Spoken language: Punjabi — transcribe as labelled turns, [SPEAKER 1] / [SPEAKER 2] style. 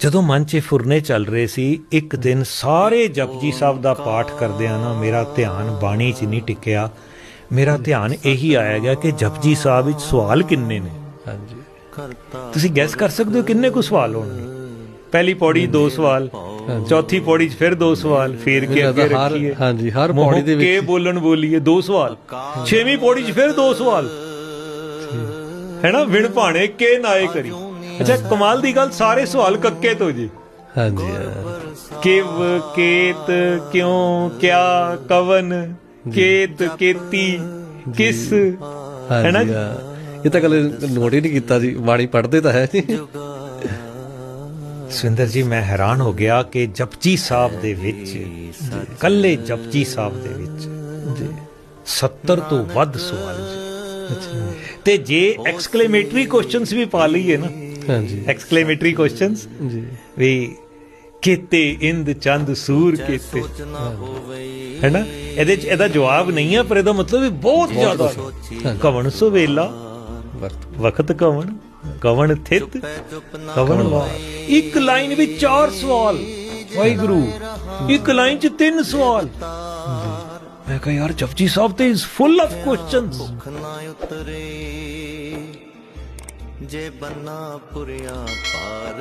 [SPEAKER 1] ਜਦੋਂ ਮਨ 'ਚ ਫੁਰਨੇ ਚੱਲ ਰਹੇ ਸੀ ਇੱਕ ਦਿਨ ਸਾਰੇ ਜਪਜੀ ਸਾਹਿਬ ਦਾ ਪਾਠ ਕਰਦਿਆਂ ਨਾ ਮੇਰਾ ਧਿਆਨ ਬਾਣੀ 'ਚ ਨਹੀਂ ਟਿਕਿਆ। ਮੇਰਾ ਧਿਆਨ ਇਹੀ ਆਇਆ ਗਿਆ ਕਿ ਜਪਜੀ ਸਾਹਿਬ ਵਿੱਚ ਸਵਾਲ ਕਿੰਨੇ ਨੇ?
[SPEAKER 2] ਹਾਂਜੀ।
[SPEAKER 1] ਤੁਸੀਂ ਗੈਸ ਕਰ ਸਕਦੇ ਹੋ ਕਿੰਨੇ ਕੁ ਸਵਾਲ ਹੋਣਗੇ? ਪਹਿਲੀ ਪੌੜੀ ਦੋ ਸਵਾਲ ਚੌਥੀ ਪੌੜੀ 'ਚ ਫਿਰ ਦੋ ਸਵਾਲ ਫੇਰ ਕੇ ਅੱਗੇ ਰੱਖੀਏ।
[SPEAKER 2] ਹਾਂਜੀ, ਹਰ ਪੌੜੀ ਦੇ ਵਿੱਚ-
[SPEAKER 1] ਕੇ ਬੋਲਣ ਬੋਲੀਏ ਦੋ ਸਵਾਲ। ਛੇਵੀਂ ਪੌੜੀ 'ਚ ਫਿਰ ਦੋ ਸਵਾਲ। ਹੈਨਾ ਵਿਣ ਭਾਣੇ ਕੇ ਨਾਏ ਕਰੀ। ਅੱਛਾ ਕਮਾਲ ਦੀ ਗੱਲ ਸਾਰੇ ਸਵਾਲ ਕੱਕੇ ਤੋਂ ਜੀ।
[SPEAKER 2] ਹਾਂਜੀ।
[SPEAKER 1] ਕਿਵ ਕੇਤ ਕਿਉਂ ਕਿਆ ਕਵਨ ਕੇਤ ਕੇਤੀ ਕਿਸ
[SPEAKER 2] ਹਾਂ। ਇਹ ਤਾਂ ਕਦੇ ਨੋਟ ਹੀ ਨਹੀਂ ਕੀਤਾ ਜੀ ਬਾਣੀ ਪੜ੍ਹਦੇ ਤਾਂ ਹੈ ਜੀ।
[SPEAKER 1] ਸਵਿੰਦਰ ਜੀ ਮੈਂ ਹੈਰਾਨ ਹੋ ਗਿਆ ਕਿ ਜਪਜੀ ਸਾਹਿਬ ਦੇ ਵਿੱਚ ਕੱਲੇ ਜਪਜੀ ਸਾਹਿਬ ਦੇ ਵਿੱਚ
[SPEAKER 2] ਜੀ।
[SPEAKER 1] 70 ਤੋਂ ਵੱਧ ਸਵਾਲ ਜੀ। ਤੇ ਜੇ ਐਕਸਕਲੇਮੇਟਰੀ ਕੁਐਸਚਨਸ ਵੀ ਪਾ ਲਈਏ ਨਾ
[SPEAKER 2] ਹਾਂਜੀ।
[SPEAKER 1] ਐਕਸਕਲੇਮੇਟਰੀ ਕੁਐਸਚਨਸ
[SPEAKER 2] ਜੀ।
[SPEAKER 1] ਵੀ ਕੀਤੇ ਇੰਦ ਚੰਦ ਸੂਰ ਕੀਤੇ। ਹੈ। ਨਾ ਇਹਦੇ ਚ ਇਹਦਾ ਜਵਾਬ ਨਹੀਂ ਹੈ ਪਰ ਇਹਦਾ ਮਤਲਬ ਵੀ ਬਹੁਤ ਜ਼ਿਆਦਾ। ਕਵਣ ਸੁਵੇਲਾ? ਵਕਤ ਕਵਣ? ਕਵਣ ਥਿਤ? ਕਵਣ ਵਾ ਇੱਕ ਲਾਈਨ ਵਿੱਚ ਚਾਰ ਸਵਾਲ। ਵਾਹਿਗੁਰੂ ਇੱਕ ਲਾਈਨ ਚ ਤਿੰਨ ਸਵਾਲ। ਮੈਂ ਕਿਹਾ ਯਾਰ ਜਪਜੀ ਸਾਹਿਬ ਤੇ ਇਜ਼ ਫੁੱਲ ਆਫ ਕੁਐਸਚਨਸ
[SPEAKER 3] ਜੇ ਬੰਨਾ ਪੁਰਿਆ ਪਾਰ